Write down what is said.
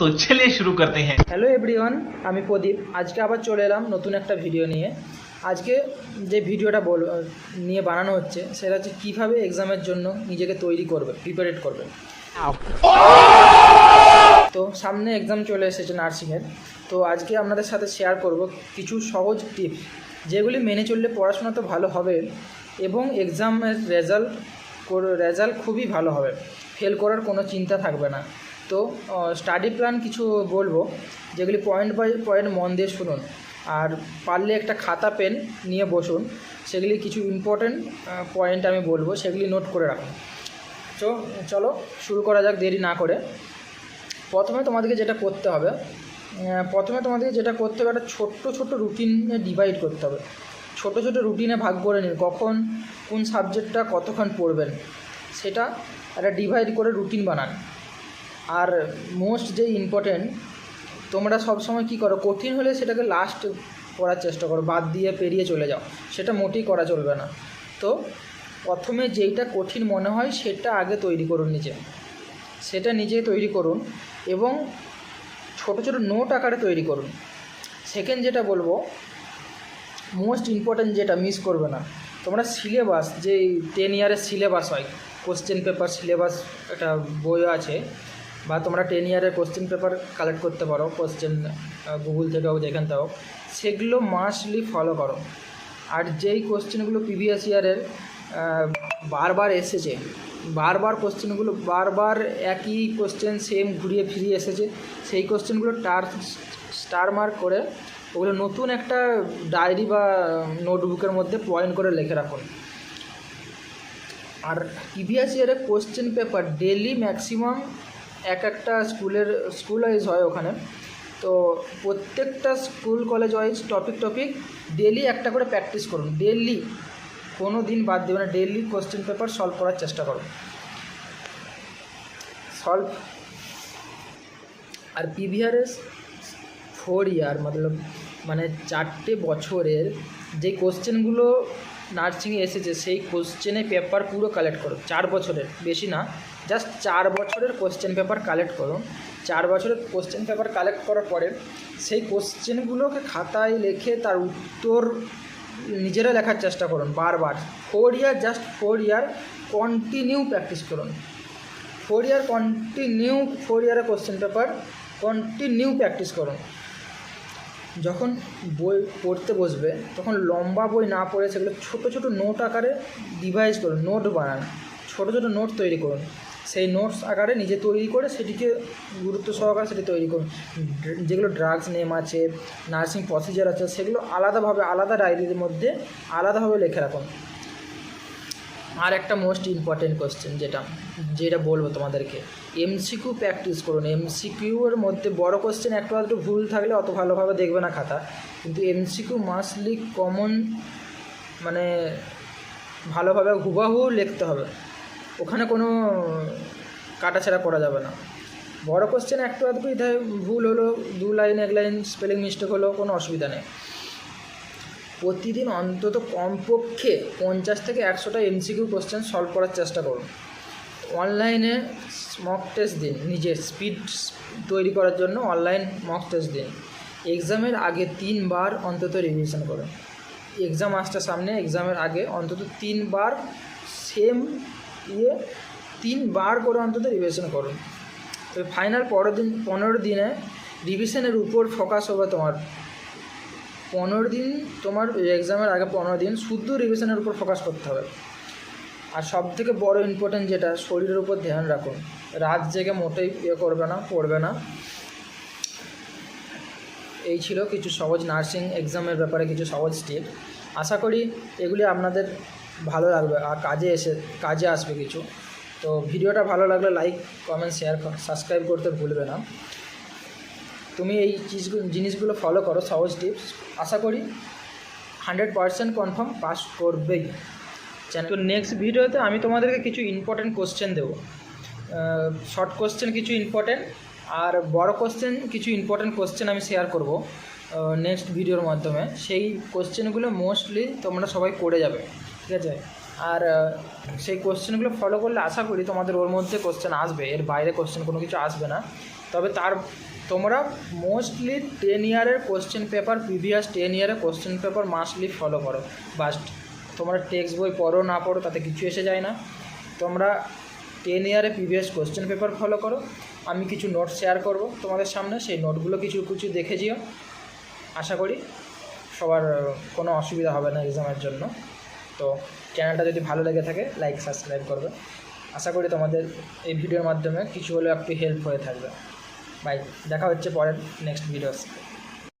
তো ছেলে শুরু করতে হ্যাঁ হ্যালো এভরিওয়ান আমি প্রদীপ। আজকে আবার চলে এলাম নতুন একটা ভিডিও নিয়ে। আজকে যে ভিডিওটা বল নিয়ে বানানো হচ্ছে, সেটা হচ্ছে কীভাবে এক্সামের জন্য নিজেকে তৈরি করবে প্রিপারেট করবে। তো সামনে এক্সাম চলে এসেছে নার্সিংয়ের তো আজকে আপনাদের সাথে শেয়ার করব কিছু সহজ টিপ যেগুলি মেনে চললে পড়াশোনা তো ভালো হবে, এবং এক্সামের রেজাল্ট রেজাল্ট খুবই ভালো হবে। ফেল করার কোনো চিন্তা থাকবে না। তো স্টাডি প্ল্যান কিছু বলব, যেগুলি পয়েন্ট বাই পয়েন্ট মন দিয়ে শুনুন। আর পারলে একটা খাতা পেন নিয়ে বসুন, সেগুলি কিছু ইম্পর্টেন্ট পয়েন্ট আমি বলব, সেগুলি নোট করে রাখুন। তো, চলো, শুরু করা যাক দেরি না করে। প্রথমে তোমাদেরকে যেটা করতে হবে প্রথমে তোমাদেরকে যেটা করতে হবে, একটা ছোট্ট ছোট্ট রুটিনে ডিভাইড করতে হবে। ছোট ছোট রুটিনে ভাগ করে নিন, কখন, কোন সাবজেক্টটা কতক্ষণ পড়বেন। সেটা একটা ডিভাইড করে রুটিন বানান। আর মোস্ট যে ইম্পর্টেন্ট তোমরা সবসময় কী করো, কঠিন হলে সেটাকে লাস্ট করার চেষ্টা করো, বাদ দিয়ে পেরিয়ে চলে যাও, সেটা মোটেই করা চলবে না। তো প্রথমে যেইটা কঠিন মনে হয়, সেটা আগে তৈরি করুন নিজে। সেটা নিজে তৈরি করুন এবং ছোট ছোট নোট আকারে তৈরি করুন। সেকেন্ড যেটা বলব মোস্ট ইম্পর্ট্যান্ট যেটা মিস করবে না। তোমরা সিলেবাস যে টেন ইয়ারের সিলেবাস হয় কোশ্চেন পেপার সিলেবাস একটা বই আছে বা তোমরা টেন ইয়ারের কোশ্চেন পেপার কালেক্ট করতে পারো কোশ্চেন গুগল থেকে হোক যেখান থেকে হোক সেগুলো মাস্টলি ফলো করো। আর যেই কোশ্চেনগুলো প্রিভিয়াস ইয়ারের বারবার এসেছে, বারবার কোশ্চেনগুলো বারবার একই কোশ্চেন সেম ঘুরিয়ে ফিরিয়ে এসেছে, সেই কোশ্চেনগুলো টার স্টার মার্ক করে ওগুলো নতুন একটা ডায়েরি বা নোটবুকের মধ্যে পয়েন্ট করে লিখে রাখুন। আর প্রিভিয়াস ইয়ারের কোশ্চেন পেপার ডেলি ম্যাক্সিমাম এক একটা স্কুলের, স্কুল ওয়াইজ হয় ওখানে। তো প্রত্যেকটা school college wise topic topic daily একটা করে প্র্যাকটিস করুন। ডেলি কোনো দিন বাদ দেবে না। ডেলি কোশ্চেন পেপার সলভ করার চেষ্টা করুন। সলভ আর পিভিআরএস ফোর ইয়ার মতলব মানে চারটে বছরের যে কোশ্চেনগুলো নার্সিংয়ে এসেছে, সেই কোশ্চেনে পেপার পুরো কালেক্ট করো, চার বছরের, বেশি না জাস্ট চার বছরের কোশ্চেন পেপার কালেক্ট করো। চার বছরের কোশ্চেন পেপার কালেক্ট করার পরে, সেই কোশ্চেনগুলোকে খাতায় লিখে তার উত্তর নিজেরা লেখার চেষ্টা করুন, বারবার। Four year just four year continue practice করুন। ফোর ইয়ার কন্টিনিউ ফোর ইয়ারের কোশ্চেন পেপার কন্টিনিউ প্র্যাকটিস করুন। যখন বই পড়তে বসবে, তখন লম্বা বই না পড়ে সেগুলো ছোটো ছোটো নোট আকারে ডিভাইস করুন, নোট বানান। ছোটো ছোটো নোট তৈরি করুন। সেই নোটস আকারে নিজে তৈরি করে সেটিকে গুরুত্ব সহকারে সেটি তৈরি করুন। যেগুলো ড্রাগস নেম আছে নার্সিং প্রসিজার আছে, সেগুলো আলাদাভাবে, আলাদা ডায়েরির মধ্যে আলাদাভাবে লেখে রাখুন। আর একটা মোস্ট ইম্পর্টেন্ট কোশ্চেন যেটা যেটা বলব তোমাদেরকে। এমসিকিউ প্র্যাকটিস করুন। এমসিকিউ এর মধ্যে বড় কোশ্চেন একটু আধটু ভুল থাকলে অত ভালোভাবে দেখবে না খাতা। কিন্তু এমসিকিউ মাস্টলি কমন মানে ভালোভাবে হুবাহু লিখতে হবে। ওখানে কোনো কাটাছেড়া করা যাবে না। বড় কোশ্চেন একটু আধটু ভুল হলো, দু লাইন এক লাইন স্পেলিং মিস্টেক হলো, কোনো অসুবিধা নেই। প্রতিদিন অন্তত কমপক্ষে পঞ্চাশ থেকে একশোটা এমসিকিউ কোশ্চেন সলভ করার চেষ্টা করুন। অনলাইনে মক টেস্ট দিন, নিজের স্পিড তৈরি করার জন্য অনলাইন মক টেস্ট দিন। এক্সামের আগে তিনবার অন্তত রিভিশন করুন। এক্সাম আসতে সামনে, এক্সামের আগে অন্তত তিনবার সেম ইয়ে তিনবার করে অন্তত রিভিশন করুন। তো ফাইনাল পরের দিন, পনেরো দিনে রিভিশনের উপর ফোকাস হবে তোমার। পনেরো দিন তোমার এক্সামের আগে পনেরো দিন শুদ্ধ রিভিশনের উপর ফোকাস করতে হবে। আর সব থেকে বড় ইম্পর্টেন্ট যেটা, শরীরের উপর ধ্যান রাখুন রাত জেগে মোটেই ইয়ে করবে না, পড়বে না। এই ছিল কিছু সহজ নার্সিং এক্সামের ব্যাপারে কিছু সহজ স্টেপ আশা করি এগুলি আপনাদের ভালো লাগবে, আর কাজে এসে, কাজে আসবে কিছু। তো ভিডিওটা ভালো লাগলে লাইক কমেন্ট শেয়ার সাবস্ক্রাইব করতে ভুলবে না। তুমি এই চিজগুলো জিনিসগুলো ফলো করো সহজ টিপস আশা করি হান্ড্রেড পারসেন্ট কনফার্ম পাস করবেই। চ্যানেল তো নেক্সট ভিডিওতে আমি তোমাদেরকে কিছু ইম্পর্টেন্ট কোশ্চেন দেবো। শর্ট কোশ্চেন কিছু ইম্পর্টেন্ট আর বড় কোশ্চেন কিছু ইম্পর্টেন্ট কোশ্চেন আমি শেয়ার করব। নেক্সট ভিডিওর মাধ্যমে। সেই কোশ্চেনগুলো মোস্টলি তোমরা সবাই করে যাবে, ঠিক আছে? আর সেই কোশ্চেনগুলো ফলো করলে আশা করি তোমাদের ওর মধ্যে কোশ্চেন আসবে, এর বাইরে কোশ্চেন কোনো কিছু আসবে না। তবে তার, তোমরা মোস্টলি টেন ইয়ারের কোশ্চেন পেপার প্রিভিয়াস টেন ইয়ারের কোশ্চেন পেপার মাস্টলি ফলো করো। বাস্ট তোমরা টেক্সট বই পড়ো, না পড়ো, তাতে কিছু এসে যায় না। তোমরা টেন ইয়ারে প্রিভিয়াস কোশ্চেন পেপার ফলো করো। আমি কিছু নোট শেয়ার করব তোমাদের সামনে, সেই নোটগুলো কিছু কিছু দেখে যেও। আশা করি সবার কোনো অসুবিধা হবে না এক্সামের জন্য। তো চ্যানেলটা যদি ভালো লেগে থাকে লাইক সাবস্ক্রাইব করবে। আশা করি তোমাদের এই ভিডিওর মাধ্যমে কিছু হলেও একটু হেল্প হয়ে থাকবে। বাই দেখা হচ্ছে পরের নেক্সট ভিডিওর সাথে